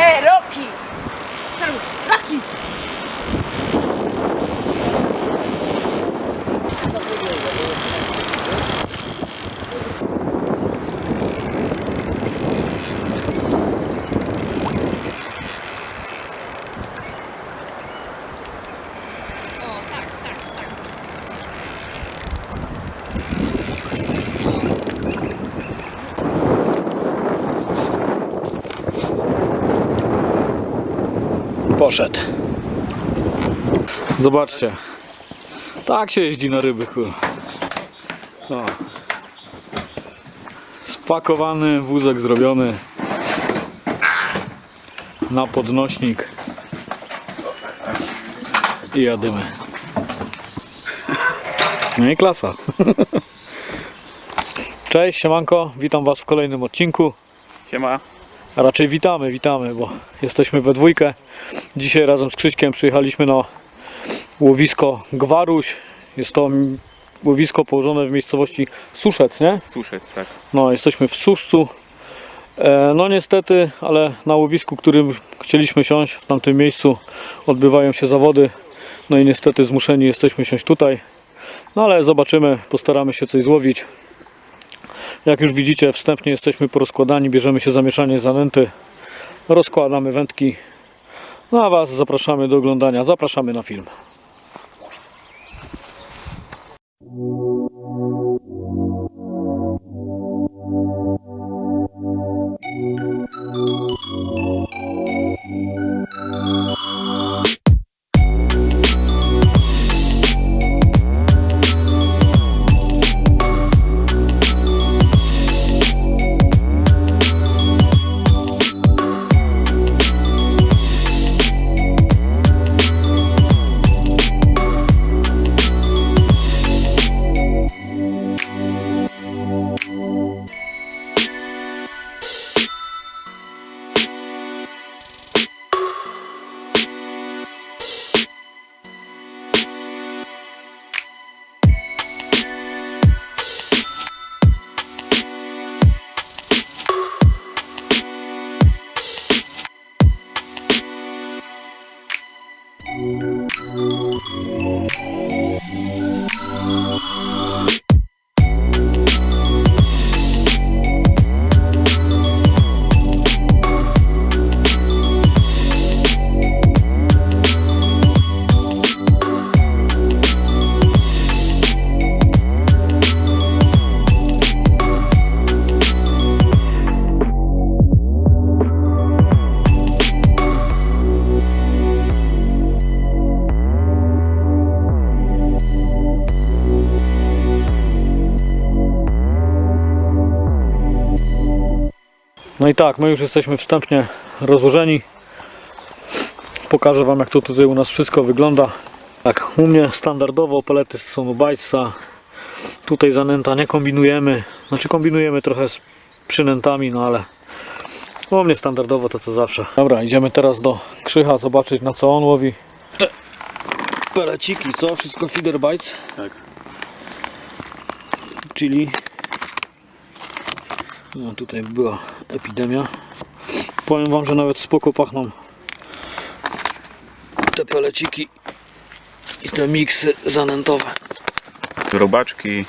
Eh, Poszedł. Zobaczcie. Tak się jeździ na ryby, kur. O. Spakowany, wózek zrobiony. Na podnośnik. I jadymy. No i klasa. Cześć, siemanko. Witam Was w kolejnym odcinku. Siema. A raczej witamy, witamy, bo jesteśmy we dwójkę. Dzisiaj razem z Krzyśkiem przyjechaliśmy na łowisko Gwaruś. Jest to łowisko położone w miejscowości Suszec, nie? Suszec, tak. No, jesteśmy w Suszcu. E, no niestety, ale na łowisku, którym chcieliśmy siąść, w tamtym miejscu odbywają się zawody. No i niestety zmuszeni jesteśmy siąść tutaj. No ale zobaczymy, postaramy się coś złowić. Jak już widzicie, wstępnie jesteśmy porozkładani, bierzemy się za mieszanie zanęty, rozkładamy wędki. No a Was zapraszamy do oglądania, zapraszamy na film. No i tak, my już jesteśmy wstępnie rozłożeni. Pokażę Wam, jak to tutaj u nas wszystko wygląda. Tak, u mnie standardowo pelety z Sonobajca. Tutaj zanęta nie kombinujemy. Znaczy kombinujemy trochę z przynętami, no ale u mnie standardowo to co zawsze. Dobra, idziemy teraz do Krzycha zobaczyć na co on łowi. Te peleciki, co? Wszystko feeder bites, Tak. czyli no, tutaj była epidemia. Powiem wam, że nawet spoko pachną te peleciki i te miksy zanętowe. Robaczki.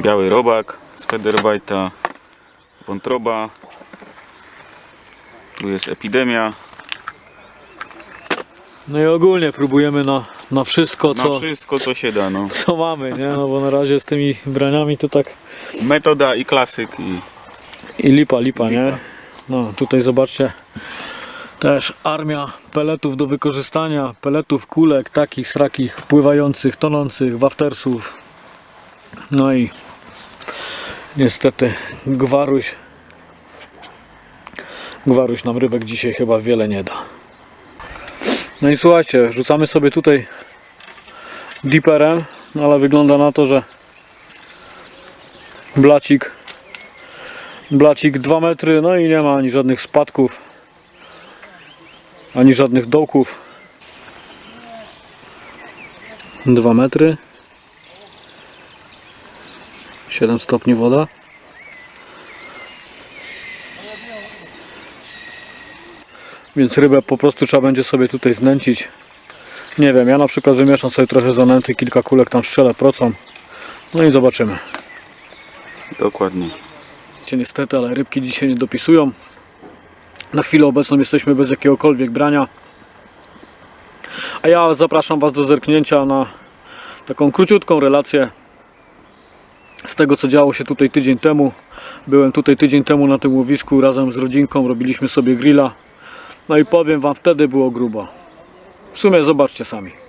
Biały robak z Federbajta. Wątroba. Tu jest epidemia. No i ogólnie próbujemy na, na wszystko, Na co, wszystko co się da. No. co mamy, nie? No bo na razie z tymi braniami to tak Metoda i klasyk i i lipa, lipa, nie? No tutaj zobaczcie też armia peletów do wykorzystania, peletów, kulek, takich, srakich, pływających, tonących, waftersów. No i niestety gwaruś gwaruś nam rybek dzisiaj chyba wiele nie da. No i słuchajcie, rzucamy sobie tutaj diperem, ale wygląda na to, że blacik blacik 2 metry, no i nie ma ani żadnych spadków, ani żadnych dołków. 2 metry, 7 stopni woda. Więc rybę po prostu trzeba będzie sobie tutaj znęcić. Nie wiem, ja na przykład wymieszam sobie trochę zanęty, kilka kulek tam strzelę procą. No i zobaczymy. Dokładnie. Niestety, ale rybki dzisiaj nie dopisują. Na chwilę obecną jesteśmy bez jakiegokolwiek brania. A ja zapraszam Was do zerknięcia na taką króciutką relację z tego, co działo się tutaj tydzień temu. Byłem tutaj tydzień temu na tym łowisku razem z rodzinką, robiliśmy sobie grilla. No i powiem Wam, wtedy było grubo. W sumie zobaczcie sami.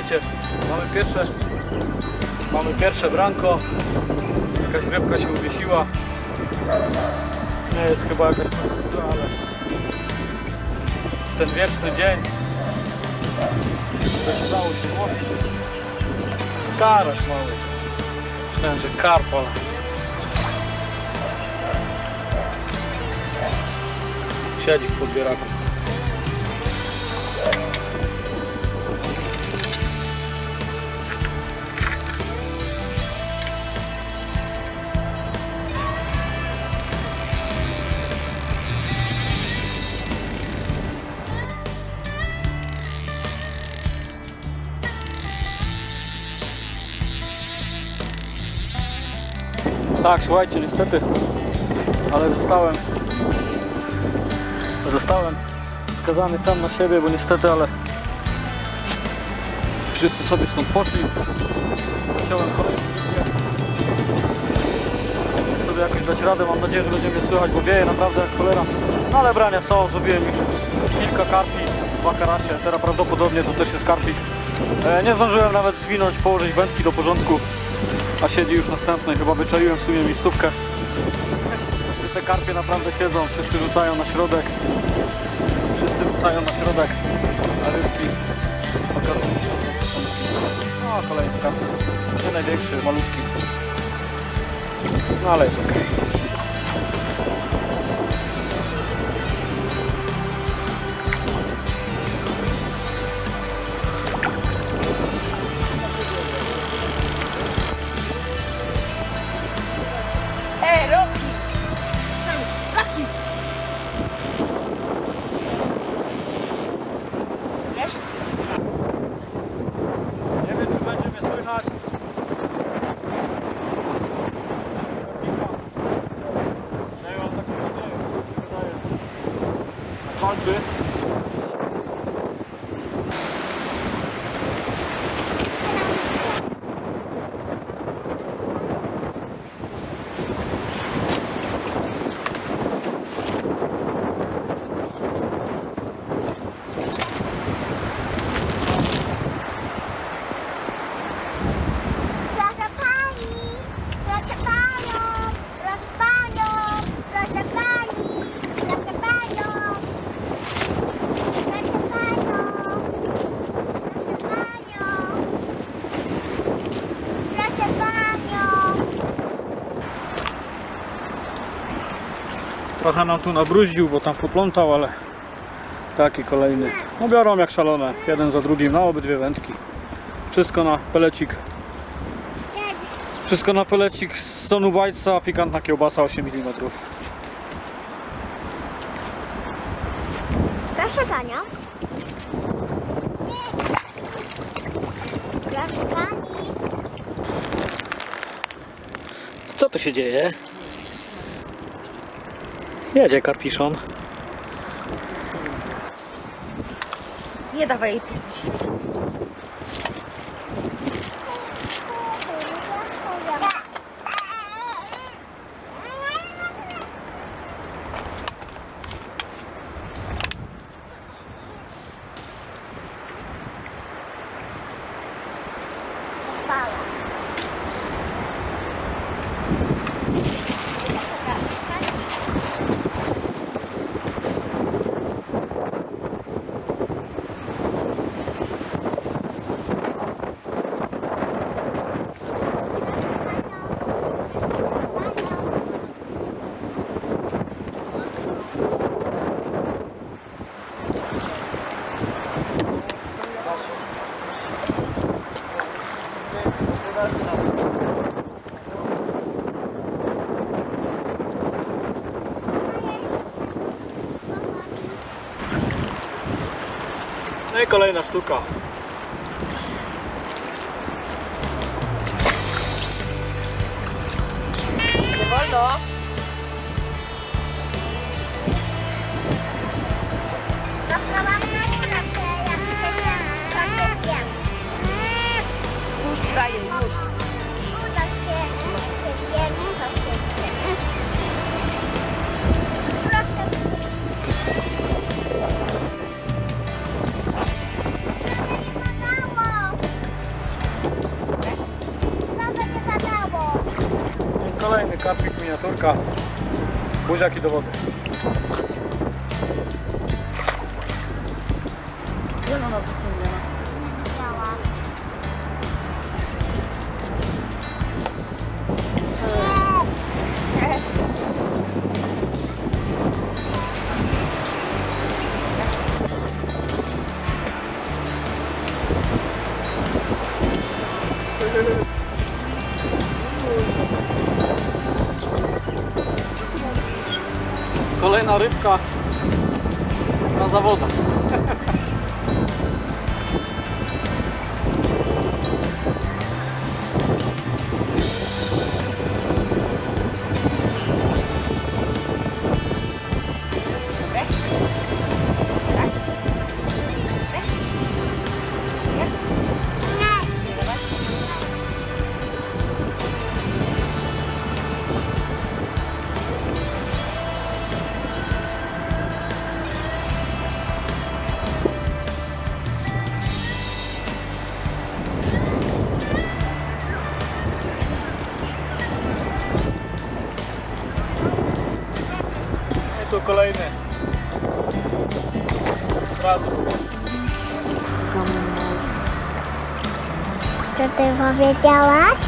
Słuchajcie, mamy pierwsze mamy pierwsze branko. Jakaś rybka się uwiesiła. Nie jest chyba jakaś ale w ten wieczny dzień coś udało się łowić. Karaś mały. Myślałem, że karp, ale siedzi w podbieraku. Tak, słuchajcie, niestety, ale zostałem zostałem skazany sam na siebie, bo niestety, ale wszyscy sobie stąd poszli. Chciałem sobie jakoś dać radę, mam nadzieję, że będzie mnie słychać, bo wieje naprawdę jak cholera. No ale brania są, zrobiłem już kilka karpi, dwa karasie, teraz prawdopodobnie to też jest karpik. E, nie zdążyłem nawet zwinąć, położyć wędki do porządku, a siedzi już następny, chyba wyczaiłem w sumie miejscówkę. Te karpie naprawdę siedzą, wszyscy rzucają na środek. Wszyscy rzucają na środek, na rybki. Pokazuję. No, kolejny karp. Nie największy, malutki. No ale jest ok. Ej, Trochę nam tu nabruździł, bo tam poplątał, ale taki kolejny. No biorą jak szalone, jeden za drugim, na obydwie wędki. Wszystko na pelecik. Wszystko na pelecik z Sonu Bajca, pikantna kiełbasa 8 mm. Proszę panią. Proszę pani. Co tu się dzieje? Jedzie karpiszon. Nie dawaj jej pić. No i kolejna sztuka. Karpik miniaturka. Buziaki do wody. Rybka na zawodach. Ty powiedziałaś?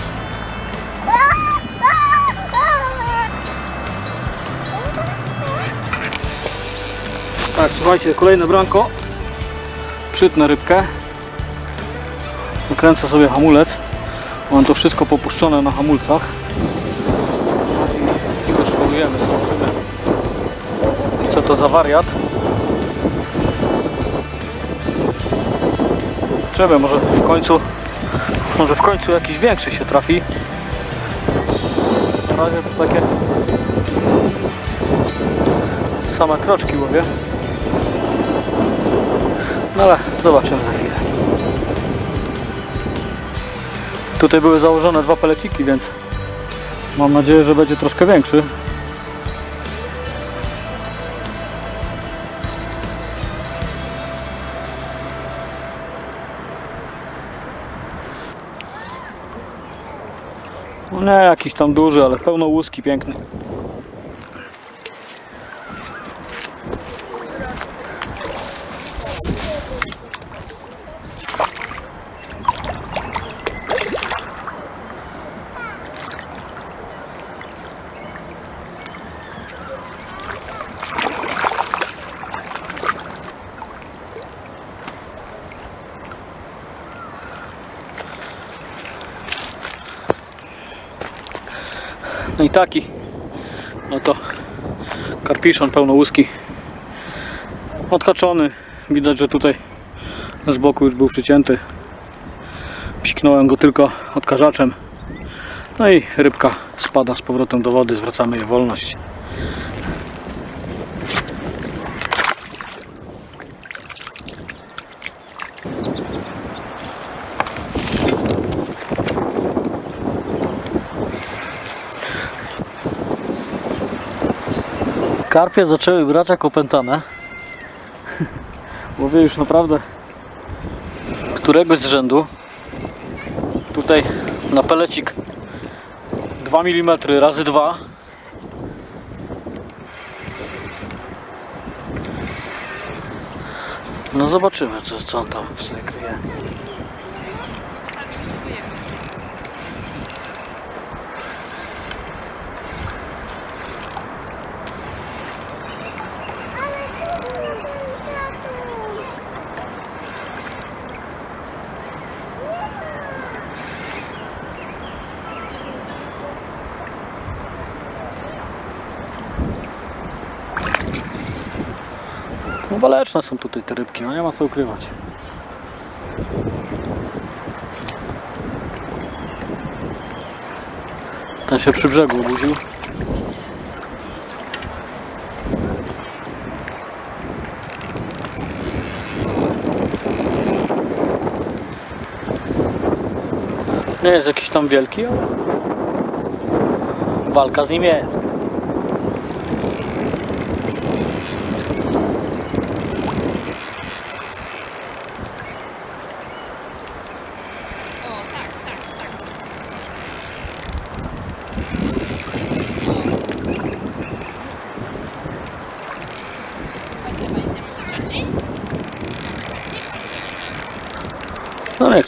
Tak, słuchajcie, kolejne branko. Przytnę rybkę. Nakręcę sobie hamulec. Mam to wszystko popuszczone na hamulcach. I wyszkolujemy, zobaczymy co to za wariat. Zobaczymy, może w końcu może w końcu jakiś większy się trafi. Na razie to takie same kroczki łowię. No ale zobaczymy za chwilę. Tutaj były założone dwa peleciki, więc mam nadzieję, że będzie troszkę większy. Nie, jakiś tam duży, ale pełno łuski piękny. No i taki. Oto karpiszon pełnołuski. Odhaczony. Widać, że tutaj z boku już był przycięty. Psiknąłem go tylko odkażaczem. No i rybka spada z powrotem do wody. Zwracamy jej wolność Karpie zaczęły brać jak opętane. Łowię już naprawdę któregoś z rzędu. Tutaj na pelecik 2 mm razy 2. No zobaczymy co, co on tam sobie kryje. Waleczne są tutaj te rybki, no nie ma co ukrywać. Ten się przy brzegu obudził. Nie jest jakiś tam wielki, ale walka z nim jest.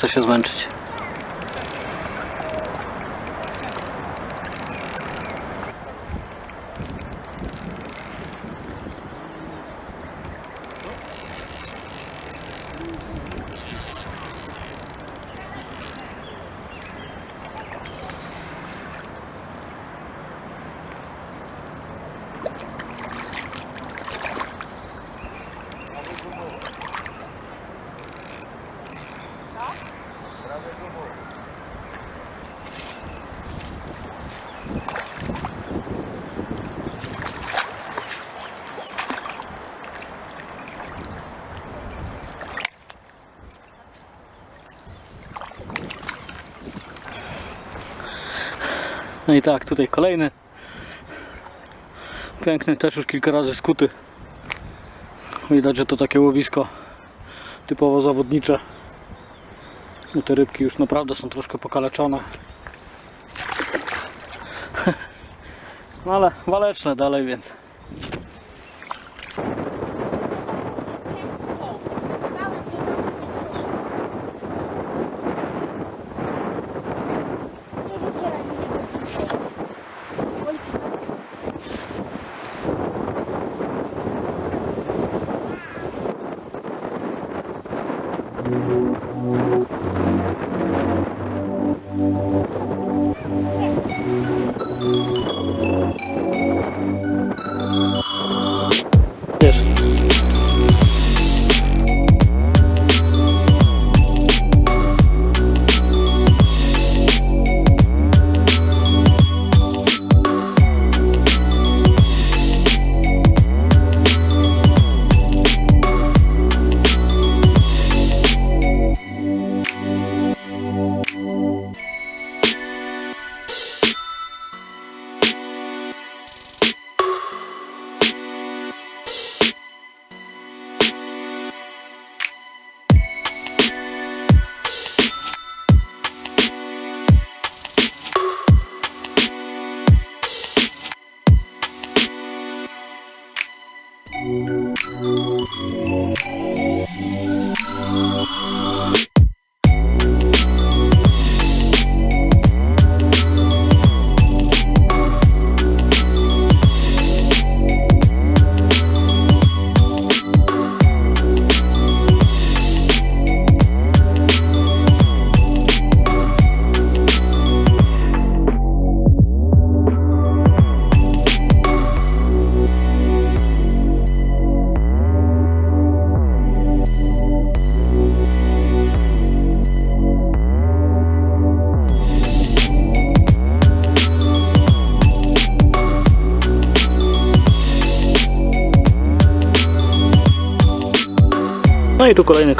Chcę się zmęczyć. No i tak, tutaj kolejny. Piękny, też już kilka razy skuty. Widać, że to takie łowisko typowo zawodnicze. No te rybki już naprawdę są troszkę pokaleczone. No ale waleczne dalej, więc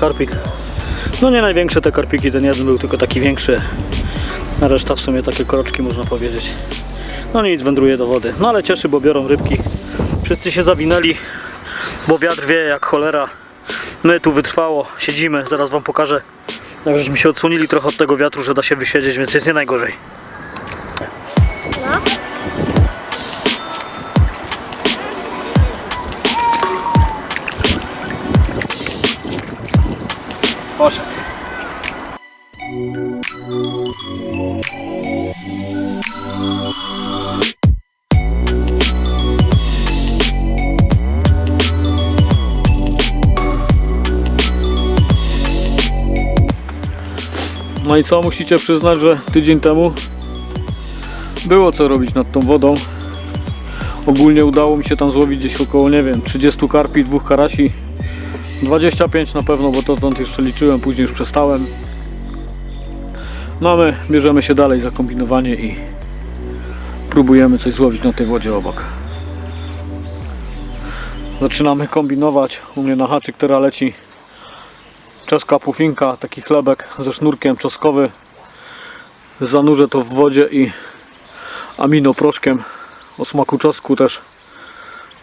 karpik. No nie największe te karpiki, ten jeden był tylko taki większy. A reszta w sumie takie kroczki można powiedzieć. No nic, wędruje do wody. No ale cieszy, bo biorą rybki. Wszyscy się zawinęli, bo wiatr wieje jak cholera. My tu wytrwało, siedzimy, zaraz wam pokażę. Jak żeśmy się odsłonili trochę od tego wiatru, że da się wysiedzieć, więc jest nie najgorzej. Poszedł. No i co, musicie przyznać, że tydzień temu było co robić nad tą wodą. Ogólnie udało mi się tam złowić gdzieś około, nie wiem, 30 karpi, dwóch karasi. 25 na pewno, bo dotąd jeszcze liczyłem, później już przestałem. No my bierzemy się dalej za kombinowanie i próbujemy coś złowić na tej wodzie obok. Zaczynamy kombinować. U mnie na haczyk teraz leci czeska pufinka, taki chlebek ze sznurkiem czosnkowy. Zanurzę to w wodzie i aminoproszkiem o smaku czosnku też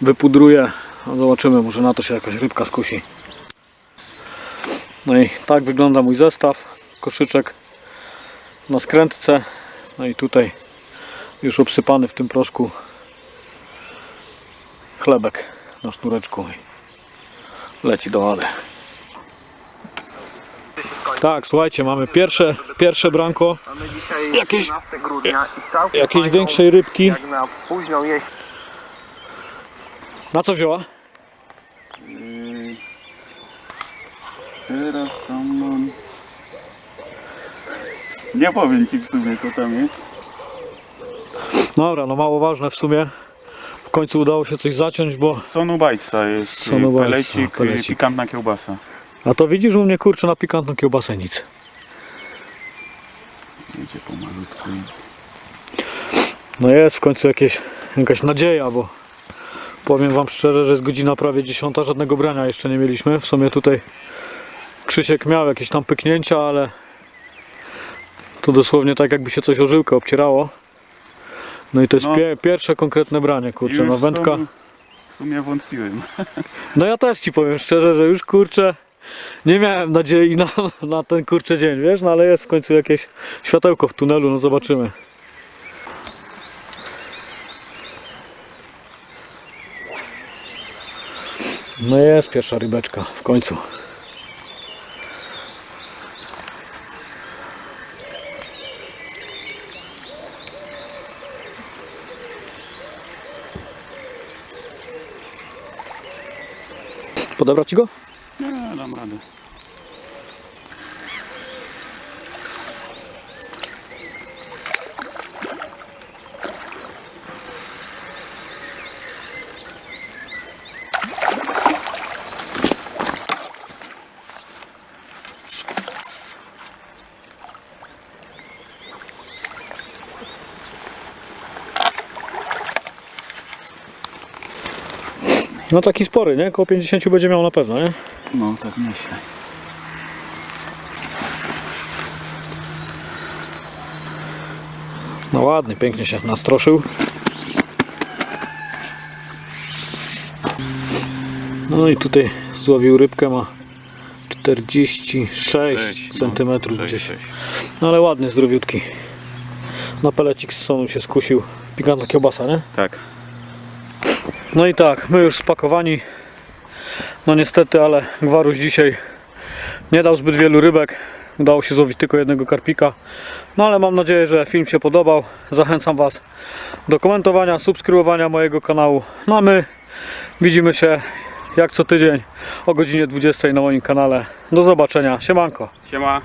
wypudruję. No zobaczymy, może na to się jakaś rybka skusi. No i tak wygląda mój zestaw. Koszyczek na skrętce. No i tutaj już obsypany w tym proszku chlebek na sznureczku i leci do wody. Tak, słuchajcie, mamy pierwsze, pierwsze branko Jakieś- 13 grudnia i całkiem jakiejś fajną, większej rybki. Na co wzięła? Teraz tam mam... Nie powiem ci w sumie co tam jest. Dobra, no mało ważne w sumie. W końcu udało się coś zaciąć, bo... Sonubajca jest Sonubajca, pelecik, pelecik. pikantna kiełbasa. A to widzisz u mnie kurczę na pikantną kiełbasę nic. Idzie pomalutku. No jest w końcu jakieś, jakaś nadzieja, bo powiem wam szczerze, że jest godzina prawie 10, żadnego brania jeszcze nie mieliśmy. W sumie tutaj Krzysiek miał jakieś tam pyknięcia, ale to dosłownie tak jakby się coś o żyłkę obcierało. No i to jest No. pie, pierwsze konkretne branie, kurczę, no wędka. są- W sumie wątpiłem. No ja też ci powiem szczerze, że już kurczę nie miałem nadziei na, na ten kurczę dzień, wiesz, no ale jest w końcu jakieś światełko w tunelu, no zobaczymy. No jest pierwsza rybeczka w końcu. Podebrać ci go? Nie, dam radę. No taki spory, nie? Koło 50 będzie miał na pewno, nie? No tak myślę. No ładny, pięknie się nastroszył. No i tutaj złowił rybkę, ma 46 Sześć, no. cm Sześć, gdzieś. No ale ładny, zdrowiutki. Na pelecik z sonu się skusił. Pikantna kiełbasa, nie? Tak. No i tak, my już spakowani. No niestety, ale Gwaruś dzisiaj nie dał zbyt wielu rybek. Udało się złowić tylko jednego karpika. No ale mam nadzieję, że film się podobał. Zachęcam Was do komentowania, subskrybowania mojego kanału. No a my widzimy się jak co tydzień o godzinie 20 na moim kanale. Do zobaczenia. Siemanko. Siema.